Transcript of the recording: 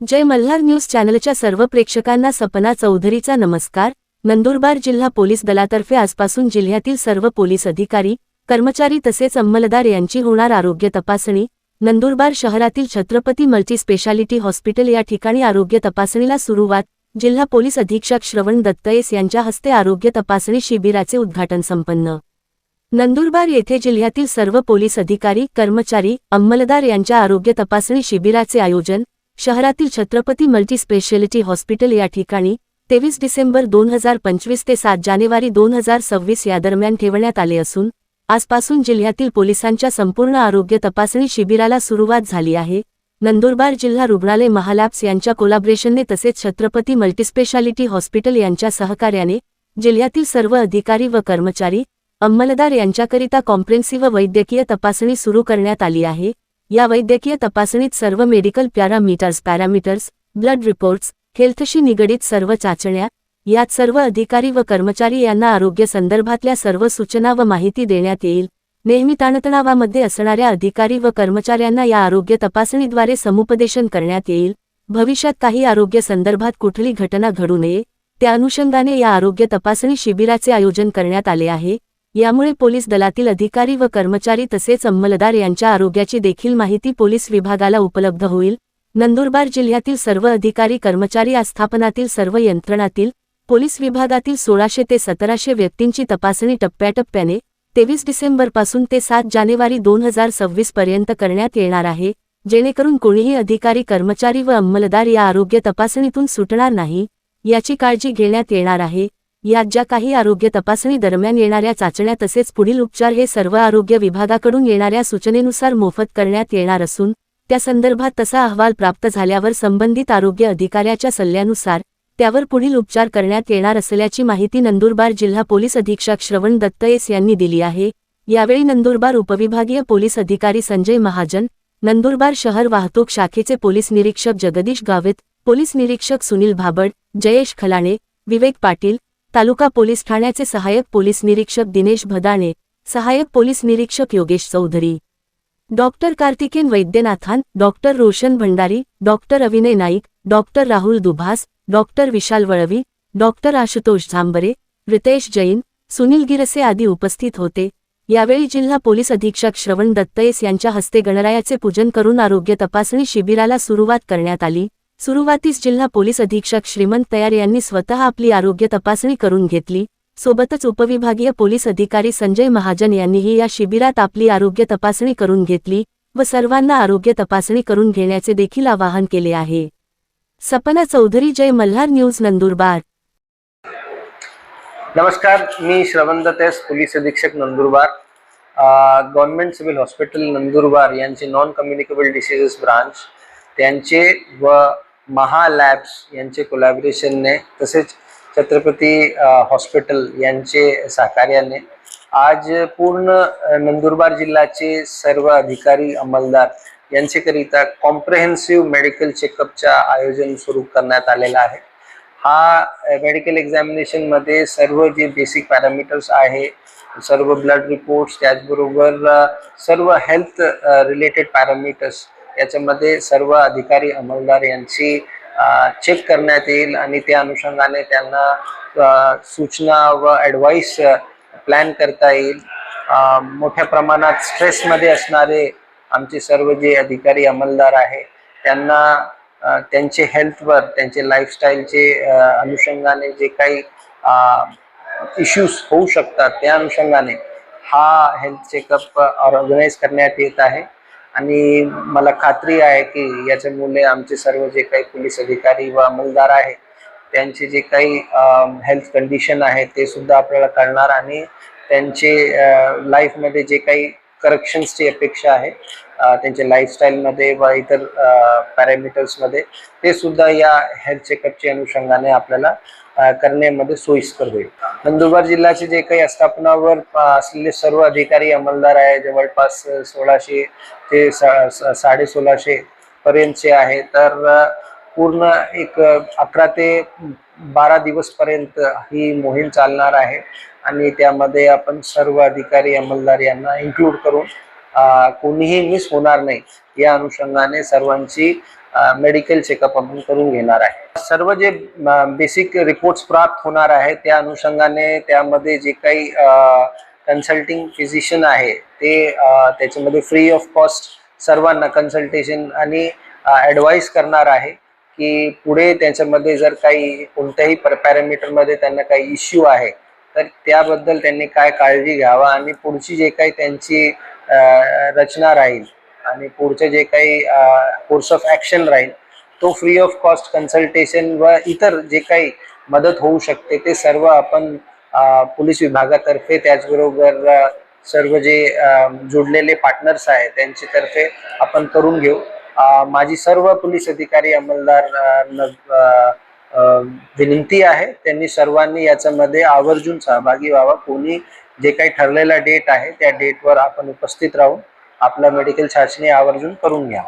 जय Malhar news चॅनलच्या सर्व प्रेक्षकांना सपना चौधरीचा नमस्कार. नंदुरबार जिल्हा पोलीस दलातर्फे आजपासून जिल्ह्यातील सर्व पोलीस अधिकारी कर्मचारी तसेच अंमलदार यांची होणार आरोग्य तपासणी. नंदुरबार शहरातील छत्रपती मल्टी स्पेशालिटी हॉस्पिटल या ठिकाणी आरोग्य तपासणीला सुरुवात जिल्हा पोलीस अधीक्षक श्रवण दत्तयेस यांच्या हस्ते आरोग्य तपासणी शिबिराचे उद्घाटन संपन्न. नंदुरबार येथे जिल्ह्यातील सर्व पोलीस अधिकारी कर्मचारी अंमलदार यांच्या आरोग्य तपासणी शिबिराचे आयोजन शहरातील छत्रपती मल्टी स्पेशालिटी हॉस्पिटल या ठिकाणी तेवीस डिसेंबर दोन हजार पंचवीस ते सात जानेवारी दोन हजार सव्वीस या दरम्यान ठेवण्यात आले असून आजपासून जिल्ह्यातील पोलिसांच्या संपूर्ण आरोग्य तपासणी शिबिराला सुरुवात झाली आहे. नंदुरबार जिल्हा रुग्णालय महालॅब्स यांच्या कोलाब्रेशनने तसेच छत्रपती मल्टीस्पेशालिटी हॉस्पिटल यांच्या सहकार्याने जिल्ह्यातील सर्व अधिकारी व कर्मचारी अंमलदार यांच्याकरिता कॉम्प्रेन्सिव्ह वैद्यकीय तपासणी सुरू करण्यात आली आहे. या वैद्यकीय तपासणीत सर्व medical parameters parameters blood reports हेल्थशी निगडीत सर्व चाचण्या यात सर्व अधिकारी व कर्मचारी यांना आरोग्य संदर्भातल्या सर्व सूचना व माहिती देण्यात येईल. नेहमी ताणतणावामध्ये असणाऱ्या अधिकारी व कर्मचाऱ्यांना या आरोग्य तपासणीद्वारे समुपदेशन करण्यात येईल. भविष्यात काही आरोग्य संदर्भात कुठली घटना घडू नये त्या अनुषंगाने या आरोग्य तपासणी शिबिराचे आयोजन करण्यात आले आहे. यामुळे पोलीस दलातील अधिकारी व कर्मचारी तसेच अंमलदार यांच्या आरोग्याची देखील माहिती पोलीस विभागाला उपलब्ध होईल. नंदुरबार जिल्ह्यातील सर्व अधिकारी कर्मचारी आस्थापनातील सर्व यंत्रणातील पोलीस विभागातील सोळाशे ते सतराशे व्यक्तींची तपासणी टप्प्याटप्प्याने तेवीस डिसेंबरपासून ते सात जानेवारी दोन हजार सव्वीस पर्यंत करण्यात येणार आहे. जेणेकरून कोणीही अधिकारी कर्मचारी व अंमलदार या आरोग्य तपासणीतून सुटणार नाही याची काळजी घेण्यात येणार आहे. यात ज्या काही आरोग्य तपासणी दरम्यान येणाऱ्या चाचण्या तसेच पुढील उपचार हे सर्व आरोग्य विभागाकडून येणाऱ्या सूचनेनुसार मोफत करण्यात येणार असून त्या संदर्भात तसा अहवाल प्राप्त झाल्यावर संबंधित आरोग्य अधिकाऱ्याच्या सल्ल्यानुसार त्यावर पुढील उपचार करण्यात येणार असल्याची माहिती नंदुरबार जिल्हा पोलीस अधीक्षक श्रवण दत्तयेस यांनी दिली आहे. यावेळी नंदुरबार उपविभागीय पोलीस अधिकारी संजय महाजन नंदुरबार शहर वाहतूक शाखेचे पोलीस निरीक्षक जगदीश गावित पोलीस निरीक्षक सुनील भाबड जयेश खलाणे विवेक पाटील तालुका पोलीस ठाण्याचे सहाय्यक पोलीस निरीक्षक दिनेश भदाणे सहाय्यक पोलीस निरीक्षक Yogesh Chaudhari. Doctor Karthikeyan Vaidyanathan doctor Roshan Bhandari doctor Avinay Naik doctor Rahul Dubhas doctor Vishal Valvi doctor Ashutosh Zambre Ritesh Jain Sunil Girase आदी उपस्थित होते. यावेळी जिल्हा पोलीस अधीक्षक श्रवण दत्तयस यांच्या हस्ते गणरायाचे पूजन करून आरोग्य तपासणी शिबिराला सुरुवात करण्यात आली. सुरुवातीस जिल्हा पोलीस अधीक्षक श्रीमंत तयार यांनी स्वतः आपली आरोग्य तपासणी करून घेतली. सोबतच उपविभागीय पोलीस अधिकारी संजय महाजन यांनीही या शिबिरात आपली आरोग्य तपासणी करून घेतली व सर्वांना आरोग्य तपासणी करून घेण्याचे देखील आवाहन केले आहे. सपना चौधरी जय मल्हार न्यूज नंदुरबार. नमस्कार मी श्रवण तेस पोलीस अधीक्षक Nandurbar. Government civil hospital Nandurbar यांचे नॉन कम्युनिकेबल डिसीजेस ब्रांच त्यांचे व महालॅब्स यांचे कोलॅबरेशनने तसेच छत्रपती हॉस्पिटल यांचे सहकार्याने आज पूर्ण नंदुरबार जिल्ह्याचे सर्व अधिकारी अंमलदार यांच्याकरिता कॉम्प्रेहेन्सिव्ह मेडिकल चेकअपचा आयोजन सुरू करण्यात आलेला आहे. हा मेडिकल एक्झामिनेशनमध्ये सर्व जे बेसिक पॅरामीटर्स आहे सर्व ब्लड रिपोर्ट्स त्याचबरोबर सर्व हेल्थ रिलेटेड पॅरामीटर्स याच्यामध्ये सर्व अधिकारी अंमलदार यांची चेक करण्यात येईल आणि त्या अनुषंगाने त्यांना सूचना व ॲडवाईस प्लॅन करता येईल. मोठ्या प्रमाणात स्ट्रेसमध्ये असणारे आमचे सर्व जे अधिकारी अंमलदार आहे त्यांना त्यांचे हेल्थवर त्यांचे लाईफस्टाईलचे अनुषंगाने जे काही इश्यूज होऊ शकतात त्या अनुषंगाने हा हेल्थ चेकअप ऑर्गनाईज करण्यात येत आहे. आणि मला खात्री आहे की याच्यामुळे आमचे सर्व जे काही पोलीस अधिकारी व अंमलदार आहे त्यांचे जे काही हेल्थ कंडिशन आहे ते सुद्धा आपल्याला कळणार आणि त्यांचे लाईफमध्ये जे काही करेक्शन्सची अपेक्षा आहे त्यांच्या लाईफस्टाईलमध्ये व इतर पॅरामीटर्समध्ये ते सुद्धा या हेल्थ चेकअपच्या अनुषंगाने आपल्याला करण्यामध्ये सोयीस्कर होईल. नंदुरबार जिल्ह्याचे जे काही आस्थापनावर असलेले सर्व अधिकारी अंमलदार आहे जवळपास सोळाशे ते सा साडे सोळाशे पर्यंतचे आहे. तर पूर्ण एक अकरा ते बारा दिवसपर्यंत ही मोहीम चालणार आहे. आणि त्यामध्ये आपण सर्व अधिकारी अंमलदार यांना इन्क्लूड करून कोणीही मिस होणार नाही. या अनुषंगाने सर्वांची मेडिकल चेकअप आपण करून घेणार आहे. सर्व जे बेसिक रिपोर्ट्स प्राप्त होणार आहे त्या अनुषंगाने त्यामध्ये जे काही कन्सल्टिंग फिजिशियन आहे ते त्याच्यामध्ये फ्री ऑफ कॉस्ट सर्वांना कन्सल्टेशन आणि ॲडवाईस करणार आहे की पुढे त्याच्यामध्ये जर काही कोणत्याही पॅरामीटरमध्ये त्यांना काही इश्यू आहे तर त्याबद्दल त्यांनी काय काळजी घ्यावा आणि पुढची जे काही त्यांची रचना राहील आणि पुढचे जे काही कोर्स ऑफ ॲक्शन राहील तो फ्री ऑफ कॉस्ट कन्सल्टेशन व इतर जे काही मदत होऊ शकते ते सर्व आपण पोलीस विभागातर्फे त्याचबरोबर सर्व जे जोडलेले पार्टनर्स आहेत त्यांच्यातर्फे आपण करून घेऊ. माझी सर्व पोलीस अधिकारी अंमलदार न- विनंती आहे त्यांनी सर्वांनी याच्यामध्ये आवर्जून सहभागी व्हावा. कोणी जे काही ठरलेला डेट आहे त्या डेटवर आपण उपस्थित राहून आपला मेडिकल चाचणी आवर्जून करून घ्या